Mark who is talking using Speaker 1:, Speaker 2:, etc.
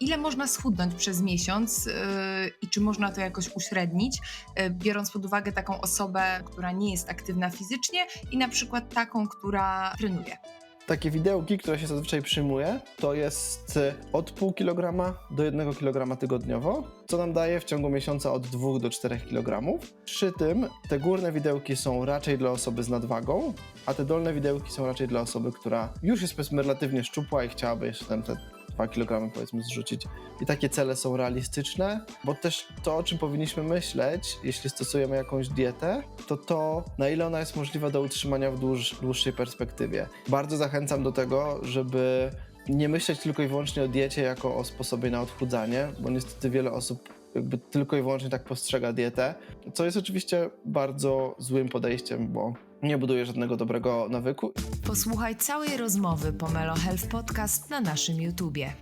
Speaker 1: Ile można schudnąć przez miesiąc yy, i czy można to jakoś uśrednić, yy, biorąc pod uwagę taką osobę, która nie jest aktywna fizycznie i na przykład taką, która trenuje?
Speaker 2: Takie widełki, które się zazwyczaj przyjmuje, to jest e, od pół kilograma do 1 kg tygodniowo, co nam daje w ciągu miesiąca od 2 do 4 kg. Przy tym te górne widełki są raczej dla osoby z nadwagą, a te dolne widełki są raczej dla osoby, która już jest powiedzmy relatywnie szczupła i chciałaby jeszcze tam te 2 kg powiedzmy zrzucić. I takie cele są realistyczne, bo też to, o czym powinniśmy myśleć, jeśli stosujemy jakąś dietę, to to, na ile ona jest możliwa do utrzymania w dłuż, dłuższej perspektywie. Bardzo zachęcam do tego, żeby nie myśleć tylko i wyłącznie o diecie jako o sposobie na odchudzanie, bo niestety wiele osób jakby tylko i wyłącznie tak postrzega dietę, co jest oczywiście bardzo złym podejściem, bo nie buduje żadnego dobrego nawyku
Speaker 1: Posłuchaj całej rozmowy Pomelo Health Podcast na naszym YouTubie.